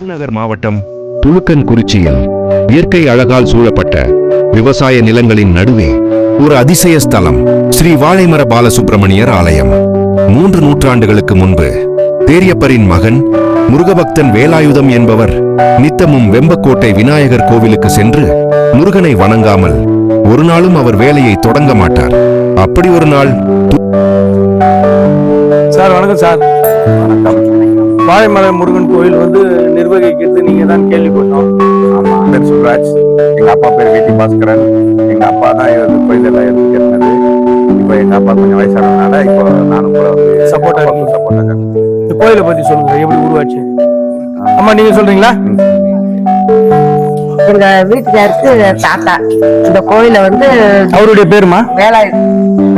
விருதுநகர் மாவட்டம் துலுக்கன்குறிச்சியில் இயற்கை அழகால் சூழப்பட்ட விவசாய நிலங்களின் நடுவே ஒரு அதிசய ஸ்தலம் ஸ்ரீ வாழைமர பாலசுப்பிரமணியர் ஆலயம். மூன்று நூற்றாண்டுகளுக்கு முன்பு தேரியப்பரின் மகன் முருகபக்தன் வேலாயுதம் என்பவர் நித்தமும் வெம்பக்கோட்டை விநாயகர் கோவிலுக்கு சென்று முருகனை வணங்காமல் ஒரு நாளும் அவர் வேலையை தொடங்க மாட்டார். அப்படி ஒரு நாள் சார் வணக்கம் சார். வணக்கம். வாழைமலை முருகன் கோயில் வந்து நிர்வகிக்கிறது நீங்க தான் கேள்விப்பட்டோம். ஆமா பேர் சுப்ராஜ் எங்க அப்பா பேர் வீட்டி பாஸ்கரன். எங்க அப்பா தான் இது கோயிலெல்லாம் எடுத்து கேட்டது இப்போ எங்க அப்பா கொஞ்சம் வயசானதுனால இப்போ நானும் கூட. சப்போர்ட் இந்த கோயிலை பத்தி சொல்லுங்க எப்படி உருவாச்சு? அம்மா நீங்க சொல்றீங்களா? எங்க வீட்டுக்காருக்கு தாத்தா. இந்த கோயில வந்து அவருடைய பேருமா? வேலாயு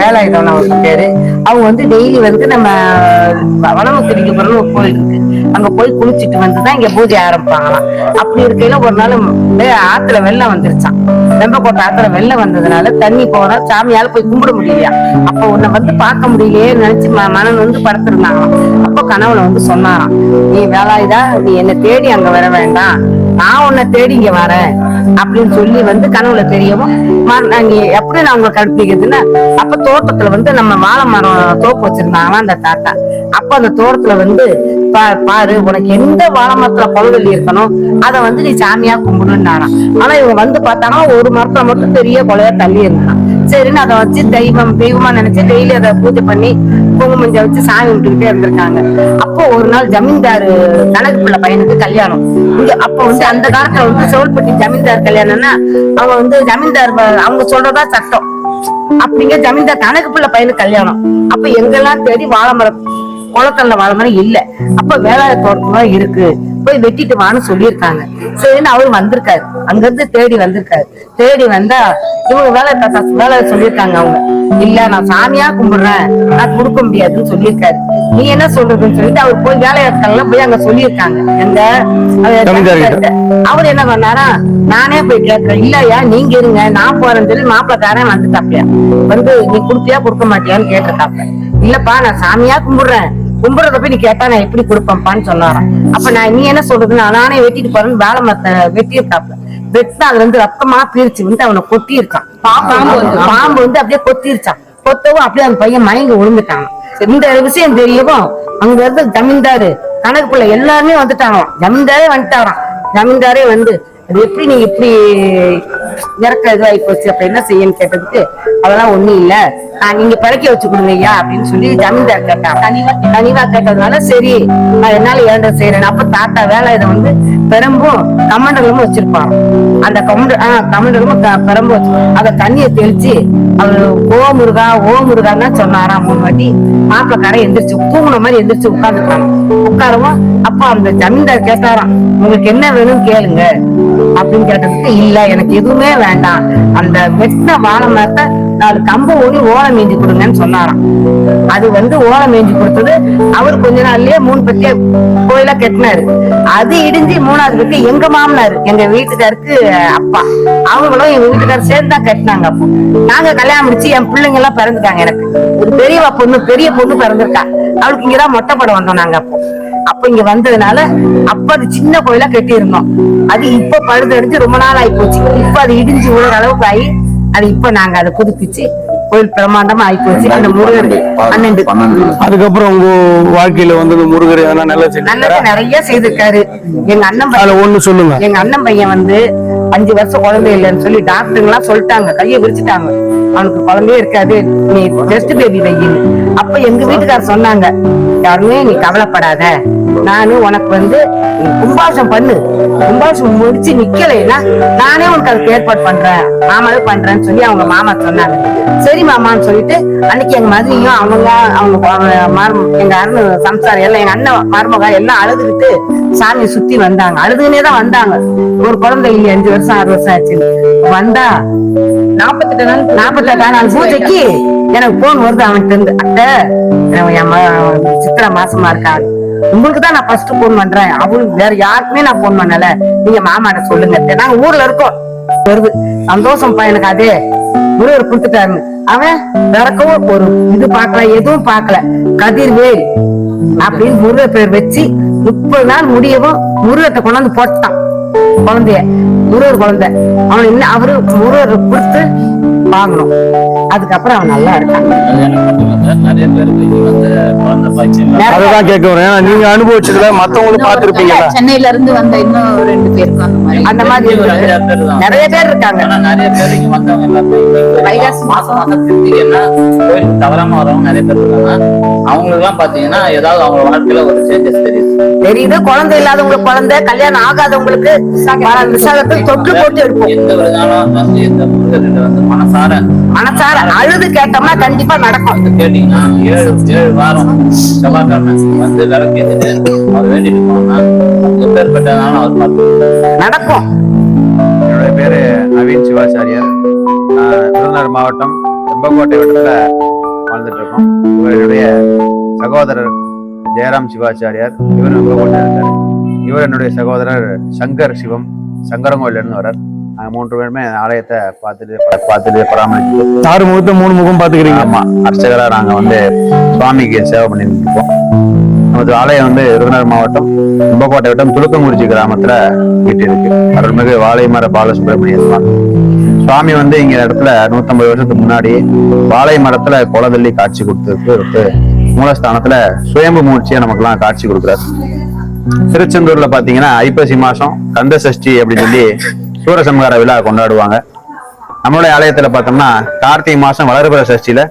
வேலாயுதம் அவர் பேரு. அவங்க வந்து டெய்லி வந்து நம்ம வனமுத்திரிக்கு பிறகு ஒரு கோயில் இருக்கு. அங்க போய் குளிச்சுட்டு வந்து தான் இங்க பூஜை ஆரம்பிப்பாங்களாம். அப்படி இருக்கையில ஒரு நாள் ஆத்துல வெள்ளம் வந்துருச்சான் வெம்பக்கோட்டை ஆத்துல வெள்ளம் வந்ததுனால தண்ணி போனா சாமியால போய் கும்பிட முடியலையா? அப்ப உன்னை வந்து பார்க்க முடியலையே நினைச்சு மனன் வந்து படுத்திருந்தாங்களாம். அப்ப கனவுல வந்து சொன்னாராம் நீ வேலாயுதா நீ என்னை தேடி அங்க வர வேண்டாம். நான் உன்னை தேடி இங்க வரேன் அப்படின்னு சொல்லி வந்து கனவுல தெரியவும் மறு- எப்படி நான் உங்களை கற்பிக்கிறதுன்னா அப்ப தோட்டத்துல வந்து நம்ம வாழை மரம் தோப்பு வச்சிருந்தாங்க அந்த தாத்தா? அப்ப அந்த தோட்டத்துல வந்து பாரு உனக்கு எந்த வாழை மரத்துல கொலவெள்ளி இருக்கணும்? அதை வந்து நீ சாமியா கும்பிடுன்னாராம் ஆனா இவங்க வந்து பார்த்தாங்கன்னா ஒரு மரத்துல மட்டும் பெரிய கொலையா தள்ளி இருந்தான். சரின்னு அதை வச்சு தெய்வம் தெய்வமா நினைச்சு டெய்லி அதை பூஜை பண்ணி குங்குமஞ்ச வச்சு சாமி விட்டுக்கிட்டே இருந்திருக்காங்க. அப்போ ஒரு நாள் ஜமீன்தாரு கணக்கு பிள்ளை பையனுக்கு கல்யாணம். இங்க அப்ப வந்து அந்த காலத்துல வந்து சோல்பட்டி ஜமீன்தார் கல்யாணம்னா அவங்க வந்து ஜமீன்தார் அவங்க சொல்றதா சட்டம். அப்படிங்க ஜமீன்தார் கணக்கு பிள்ளை பையனுக்கு கல்யாணம். அப்ப எங்கெல்லாம் தேடி வாழமரம் குளத்தல்ல இல்ல. அப்ப வேளாண் தோட்டம் இருக்கு. போய் வெட்டிட்டு வான்னு சொல்லியிருக்காங்க. சரின்னு அவரு வந்திருக்காரு. அங்க இருந்து தேடி வந்திருக்காரு. தேடி வந்தா இவங்க வேலை வேலை சொல்லியிருக்காங்க அவங்க. இல்ல நான் சாமியா கும்பிடுறேன். நான் கொடுக்க முடியாதுன்னு சொல்லியிருக்காரு. நீ என்ன சொல்றதுன்னு சொல்லிட்டு அவர் போய் வேலையாட்கள் போய் அங்க சொல்லியிருக்காங்க. எங்க? அவர் என்ன பண்ணாரா நானே போய் கேட்கிறேன். இல்லையா நீங்க இருங்க. நான் போறேன்னு சொல்லி மாப்பிளக்காரன் வந்துட்டாப்லையா? வந்து நீ கொடுப்பியா கொடுக்க மாட்டியான்னு கேட்டிருக்காப்ல இல்லப்பா நான் சாமியா கும்பிடுறேன். கும்பிடுறத போய் நீ கேட்டா நான் எப்படி கொடுப்பேன்ப்பான்னு சொன்னாராம். அப்ப நான் நீ என்ன சொல்றதுன்னா நானே வெட்டிட்டு போறேன்னு வேலை மரத்தை வெட்டியிருக்காப்ல. வெட்டினா அதுல இருந்து ரத்தமா பிரிச்சு வந்து அவனை கொட்டி இருக்கான் பாம்பு வந்து பாம்பு வந்து அப்படியே கொத்திருச்சான் கொத்தவும் அப்படியே அந்த பையன் மயங்கி விழுந்துட்டான். இந்த விஷயம் தெரியவும் அங்க இருந்து ஜமீன்தாரு கணக்கு பிள்ளை எல்லாருமே வந்துட்டாங்களாம். ஜமீன்தாரே வந்துட்டாராம். ஜமீன்தாரே வந்து அது எப்படி நீ இப்படி இறக்க இதாகி போச்சு? அப்ப என்ன செய்யன்னு கேட்டதுக்கு அதெல்லாம் ஒண்ணும் இல்ல. நான் நீங்க பறக்க வச்சு கொடுங்க ஐயா அப்படின்னு சொல்லி ஜமீன்தார் கேட்டான் கனிவா கனிவா கேட்டதுனால சரி நான் என்னால ஏண்ட செய்யறேன் அப்ப தாத்தா வேலை இதை வந்து பெரம்பும் கமண்டலமும் வச்சிருப்பான் அந்த கமண்ட ஆஹ் கமண்டலமும் க- அத தண்ணியை தெளிச்சு அவரு ஓ முருகா ஓ முருகான்னு சொன்னாராம் மூணு வாட்டி. மாப்பிளக்காரன் எந்திரிச்சு தூங்குன மாதிரி எந்திரிச்சு உட்காந்துருக்காங்க உட்காரவும். அப்ப அந்த ஜமீன்தார் கேட்டாராம் உங்களுக்கு என்ன வேணும்னு கேளுங்க. அப்படின்னு கேட்டதுக்கு இல்ல எனக்கு எதுவுமே வேண்டாம். அந்த வெட்டின வாழை மரத்தை நாலு கம்பு ஊனி ஓலை மேய்ஞ்சி கொடுங்கன்னு சொன்னாராம். அது வந்து ஓலை மேய்ஞ்சி கொடுத்தது அவர் கொஞ்ச நாள்லயே மூணு பெட்டிய கோயிலா கட்டினாரு. அது இடிஞ்சு மூணாவது பத்தி எங்க மாமனாரு எங்க வீட்டுக்காருக்கு அப்பா. அவங்களும் எங்க வீட்டுக்காரர் சேர்ந்து தான் கட்டினாங்க அப்போ. நாங்க கல்யாணம் முடிச்சு என் பிள்ளைங்க எல்லாம் பிறந்துட்டாங்க எனக்கு. ஒரு பெரியவா பொண்ணு பெரிய பொண்ணு பிறந்திருக்கா. அவளுக்கு இங்கதான் மொட்டை படம் வந்தோம் நாங்க அப்போ. அப்ப இங்க வந்ததுனால அப்ப அது சின்ன கோயிலா கட்டி இருந்தோம் அது இப்ப பழுதடிஞ்சு ரொம்ப நாள் ஆகி போச்சு. இப்ப அது இடிஞ்சு விழுற அளவுக்கு ஆகி அது இப்ப நாங்க அதை புதுப்பிச்சு கோயில் பிரம்மாண்டமா ஆகி போச்சு அந்த முருகர் பன்னெண்டு அதுக்கப்புறம் உங்க வாழ்க்கையில வந்து முருகர் நல்லா செஞ்சாரா நல்லது நிறைய செய்திருக்காரு. எங்க அண்ணன் ஒண்ணு சொல்லுங்க. எங்க அண்ணன் பையன் வந்து அஞ்சு வருஷம் குழந்தை இல்லைன்னு சொல்லி டாக்டருங்க எல்லாம் சொல்லிட்டாங்க. கையை விரிச்சிட்டாங்க. அவனுக்கு குழந்தையே இருக்காது. நீ டெஸ்ட் பேபி வையின்னு அப்ப எங்க வீட்டுக்காரர் சொன்னாங்க யாருமே நீ கவலைப்படாத. நானு உனக்கு வந்து கும்பாஷம் கும்பாசம் பண்ணு. கும்பாசம் முடிச்சு நிக்கலைன்னா நானே உனக்கு அதுக்கு ஏற்பாடு பண்றேன். மாமாவே பண்றேன்னு சொல்லி அவங்க மாமா சொன்னாங்க. சரி மாமான்னு சொல்லிட்டு அன்னைக்கு எங்க மதுரையும் அவங்க அவங்க எங்க அருண் சம்சாரம் எல்லாம் எங்க அண்ணன் மருமக எல்லாம் அழுதுகிட்டு சாமியை சுத்தி வந்தாங்க. அழுதுனே தான் வந்தாங்க. ஒரு குழந்தை இல்லையா அஞ்சு வருஷம் ஆறு வருஷம் ஆச்சு. வந்தா நாற்பத்தெட்டு நாள் நாற்பத்தெட்டு நாள் பூஜைக்கு எனக்கு போன் வருது அவன்கிட்ட இருந்து அத்தை என் சித்திரை மாசமா இருக்கா? உங்களுக்கு தான் நான் ஃபர்ஸ்ட் போன் பண்றேன். அவங்களுக்கு வேற யாருக்குமே நான் போன் பண்ணல. நீங்க மாமாட்ட சொல்லுங்க. நாங்க ஊர்ல இருக்கோம். வருது. சந்தோஷம் எனக்கு அதே. முருகர் கொடுத்துட்டாரு. அவன் பிறக்கவும் ஒரு இது பாக்கல எதுவும் பாக்கல கதிர்வேல் அப்படின்னு முருகர் பேர் வச்சு முப்பது நாள் முடியவும் முருகத்தை கொண்டாந்து போட்டான். குழந்தைய முருகர் குழந்தை. அவன் இன்னும் அவரு முருகர் கொடுத்து வாங்கணும். அதுக்கப்புறம் அவன் நல்லா இருக்கான். வந்து நீங்க அனுபவிச்சதுல மத்தவங்களும் பார்த்திருப்பீங்கல்ல. சென்னையில இருந்து வந்த இன்னும் ரெண்டு பேருக்கு அந்த மாதிரி. பேர். நிறைய பேர் இருக்காங்க. ஆனா நிறைய பேர் இங்க வந்தவங்க எல்லாமே வைகாசி மாசம் மாசம் கிருத்திகைன்னா கோயிலுக்கு தவறாம வரவங்க நிறைய பேர் இருக்காங்க. அவங்களுக்கு எல்லாம் பாத்தீங்கன்னா ஏதாவது அவங்க வாழ்க்கையில ஒரு சேஞ்சஸ் தெரியுது. தெரியுது. குழந்தை இல்லாதவங்களுக்கு குழந்தை கல்யாணம் ஆகாதவங்களுக்கு தொட்டு விசாகத்தில் தொற்று போட்டு எடுப்போம். வந்து மனசார மனசார அழுது கேட்டோம்னா கண்டிப்பா நடக்கும். கேட்டீங்கன்னா ஏழு ஏழு வாரம் செவ்வாய்க்கிழமை வந்து விளக்கு அவர் வேண்டிட்டு அவர் பார்த்து நடக்கும். என்னுடைய பேரு நவீன் சிவாச்சாரியர். திருநெல்வேலி மாவட்டம் செம்பக்கோட்டை வட்டத்துல வாழ்ந்துட்டு இருக்கோம். என்னுடைய சகோதரர் ஜெயராம் சிவாச்சாரியார் இவர் வெம்பக்கோட்டை இருக்கார் இவர் என்னுடைய சகோதரர் சங்கர் சிவம் சங்கரங்கோயில இருந்து வரார் நாங்க மூன்று பேருமே ஆலயத்தை பார்த்துட்டு பார்த்துட்டு பராமரிச்சுட்டு. ஆறு முகத்தை மூணு முகம் பாத்துக்கிறீங்க ஆமா அர்ச்சகரா நாங்க வந்து சுவாமிக்கு சேவை பண்ணிட்டு இருக்கோம். நமது ஆலயம் வந்து விருதுநகர் மாவட்டம் கும்பக்கோட்டை வட்டம் துலுக்கங்குறிச்சி கிராமத்துல வீட்டு இருக்கு அருள்மிகு வாழைமர பாலசுப்ரமணிய சுவாமி. சுவாமி வந்து இங்க இடத்துல நூத்தம்பது வருஷத்துக்கு முன்னாடி வாழை மரத்துல குலவெள்ளி காட்சி கொடுத்துருக்கு கொடுத்து மூலஸ்தானத்துல சுயம்பு மூர்ச்சியா நமக்கெல்லாம் காட்சி கொடுக்குறாரு. திருச்செந்தூர்ல பாத்தீங்கன்னா ஐப்பசி மாசம் கந்த சஷ்டி அப்படின்னு சொல்லி சூரசம்ஹார விழா கொண்டாடுவாங்க. நம்மளுடைய ஆலயத்துல பார்த்தோம்னா கார்த்திகை மாசம் வளர்பிற சஷ்டியில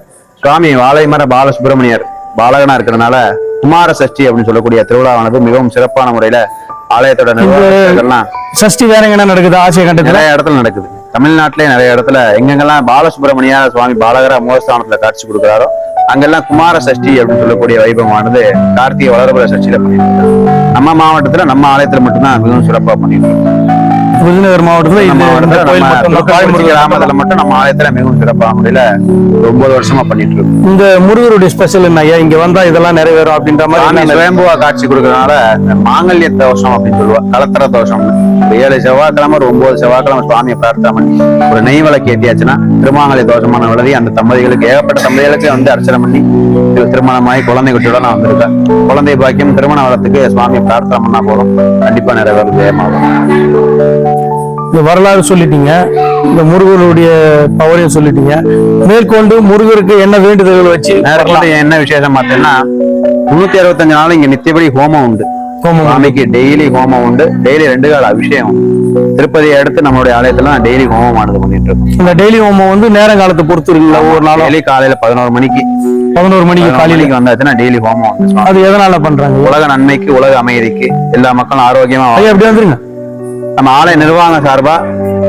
சுவாமி வாழைமர பாலசுப்ரமணியர் பாலகனா இருக்கிறதுனால குமார சஷ்டி அப்படின்னு சொல்லக்கூடிய திருவிழாவானது மிகவும் சிறப்பான முறையில ஆலயத்தோட நிர்வாகங்கள்லாம் சஷ்டி வேற எங்கன்னா நடக்குது? ஆசிய கண்டத்துல? நிறைய இடத்துல நடக்குது. தமிழ்நாட்டிலே நிறைய இடத்துல எங்கெங்கெல்லாம் பாலசுப்ரமணியா சுவாமி பாலகரா மூலஸ்தானத்துல காட்சி கொடுக்குறாரோ அங்கெல்லாம் குமார சஷ்டி அப்படின்னு சொல்லக்கூடிய வைபவமானது கார்த்திகை வளர்பிற சஷ்டியில பண்ணிட்டு நம்ம மாவட்டத்துல நம்ம ஆலயத்துல மட்டும்தான் மிகவும் சிறப்பா பண்ணிட்டு விருதுநகர் மாவட்டத்துல கிராமத்துல மட்டும் நம்ம ஆலயத்துல மிகவும் சிறப்பான முறையில ஒரு ஒன்பது வருஷமா பண்ணிட்டு இருக்கோம் இந்த முருகருடைய ஸ்பெஷல் என்ன ஐயா? இங்க வந்தா இதெல்லாம் நிறைவேறும் அப்படின்ற மாதிரி சுயம்புவா காட்சி கொடுக்கறதுனால இந்த மாங்கல்ய தோஷம் அப்படின்னு சொல்லுவா கலத்திர தோஷம் ஒரு ஏழு செவ்வாய்க்கிழமை ஒரு ஒன்பது செவ்வாய்க்கிழமை சுவாமியை பிரார்த்தனை பண்ணி ஒரு நெய் விளக்கு ஏற்றியாச்சுன்னா திருமாங்கல்ய தோஷமான விலதி அந்த தம்பதிகளுக்கு ஏகப்பட்ட தம்பதிகளுக்கு வந்து அர்ச்சனை பண்ணி திரு- திருமணமாகி குழந்தை குட்டியோட நான் வந்திருக்கேன். குழந்தை பாக்கியம் திருமண வளத்துக்கு சுவாமியை பிரார்த்தனை பண்ணா போதும். கண்டிப்பா நிறைவேறும் ஜெயமாகும் இந்த வரலாறு சொல்லிட்டீங்க. இந்த முருகருடைய பவரையும் சொல்லிட்டீங்க. மேற்கொண்டு முருகருக்கு என்ன வேண்டுதல்கள் வச்சு என்ன விசேஷம் பார்த்தீங்கன்னா முன்னூத்தி அறுபத்தஞ்சு நாள் இங்க நித்தியபடி ஹோமம் உண்டு. சுவாமிக்கு டெய்லி ஹோமம் உண்டு. டெய்லி ரெண்டு கால அபிஷேகம். திருப்பதியை அடுத்து நம்மளுடைய ஆலயத்துல டெய்லி ஹோமமானது பண்ணிட்டு இருக்கோம் இந்த டெய்லி ஹோமம் வந்து நேரங்காலத்தை பொறுத்து இருக்குல்ல ஒவ்வொரு நாளும் டெய்லி காலையில பதினோரு மணிக்கு. பதினோரு மணிக்கு காலையில. வந்தாச்சுன்னா டெய்லி ஹோமம். அது எதனால பண்றாங்க? உலக நன்மைக்கு உலக அமைதிக்கு எல்லா மக்களும் ஆரோக்கியமா அப்படியே வந்துருங்க. நம்ம ஆலய நிர்வாகம் சார்பா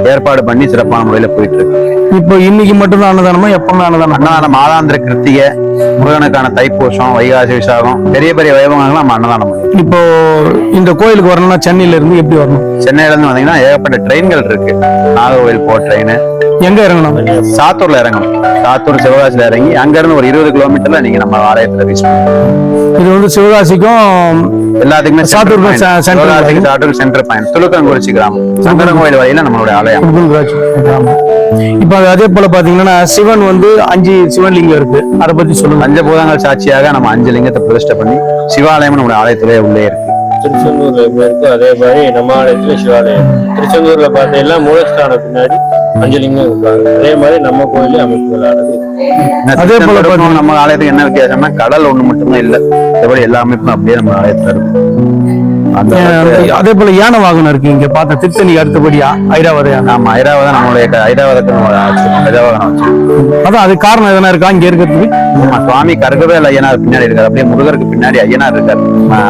ஏற்பாடு பண்ணி சிறப்பான முறையில போயிட்டு இருக்கு இப்போ இன்னைக்கு மட்டும்தான் அன்னதானமா எப்பவுமே அன்னதானம்? அன்னதானம் மாதாந்திர கிருத்திகை முருகனுக்கான தைப்பூசம் வைகாசி விசாகம் பெரிய பெரிய வைபவங்கள் நம்ம அன்னதானம் இப்போ இந்த கோயிலுக்கு வரணும்னா சென்னையில இருந்து எப்படி வரணும்? சென்னையில இருந்து வந்தீங்கன்னா ஏகப்பட்ட ட்ரெயின்கள் இருக்கு. நாகர்கோவில் போ ட்ரெயின். எங்க இறங்கணும்? சாத்தூர்ல இறங்கணும். சாத்தூர் சிவகாசியில இறங்கி அங்க இருந்து ஒரு இருபது கிலோமீட்டர்ல நீங்க நம்ம ஆலயத்துல ரீச் இது வந்து சிவகாசிக்கும் எல்லாத்துக்குமே சாத்தூர் center point. செ- center சிவகாசிக்கு point. Sattur centre point Thulukkankurichi கிராமம். சங்கரன் கோயில் வழியில நம்மளுடைய ஆலயம் குருகுலராஜ். இப்ப அது போல பாத்தீங்கன்னா சிவன் வந்து அஞ்சு சிவலிங்கம் இருக்கு. அதை பத்தி சொல்லுங்க. பஞ்சபூதங்கள் சாட்சியாக நம்ம அஞ்சு லிங்கத்தை பிரதிஷ்டை பண்ணி சிவாலயம் நம்மளுடைய ஆலயத்திலே உள்ளே இருக்கு. திருச்செந்தூர்ல இருக்கோ. அதே மாதிரி நம்ம ஆலயத்துல சிவாலயம். திருச்செந்தூர்ல பார்த்தீங்கன்னா மூலஸ்தான பின்னாடி அஞ்சலிங்கம் இருக்காங்க. அதே மாதிரி நம்ம கோயிலே அமைப்புகளானது. அதே போல நம்ம ஆலயத்துக்கு என்ன வித்தியாசம்னா கடல் ஒண்ணு மட்டும்தான் இல்ல. மற்றபடி எல்லா அமைப்பும் அப்படியே நம்ம ஆலயத்துல இருக்கும் அதே போல யானை வாகனம் இருக்கு. இங்க பார்த்த திருத்தணி அடுத்தபடியா ஐராவத. யானை நாம ஐராவதம் நம்மளுடைய கஜவாகனம் வச்சிருக்கோம் அதான் அது காரணம் எதனா இருக்கா? இங்க இருக்கிறதுக்கு? ஆமா, சுவாமி கருகவேல் ஐயனார் பின்னாடி இருக்காரு. அப்படியே முருகருக்கு பின்னாடி ஐயனார் இருக்காரு.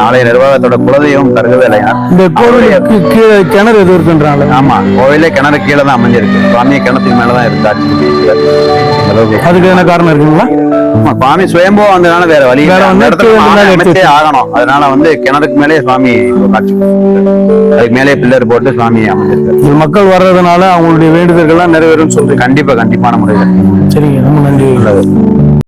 ஆலய நிர்வாகத்தோட குலதெய்வம் கருகவேல் ஐயனார். இந்த கோவிலுக்கு கீழே கிணறு எது இருக்குன்றாங்க ஆமா கோவிலே கிணறு கீழே தான் அமைஞ்சிருக்கு. சுவாமியை கிணத்துக்கு மேலதான் இருக்கு அதுக்கு எதனா காரணம் இருக்குங்களா? ஆமா, சுவாமி சுயம்போ வந்ததுனால வேற வழி அமைச்சே ஆகணும். அதனால வந்து கிணறுக்கு மேலே சுவாமி. அதுக்கு மேலே பில்லர் போட்டு சுவாமி அமைஞ்சிருக்காரு இது மக்கள் வர்றதுனால அவங்களுடைய வேண்டுதல்கள்லாம் நிறைவேறும்னு சொல்றீங்க. கண்டிப்பா கண்டிப்பான முறையில். சரிங்க ரொம்ப நன்றி. உள்ளது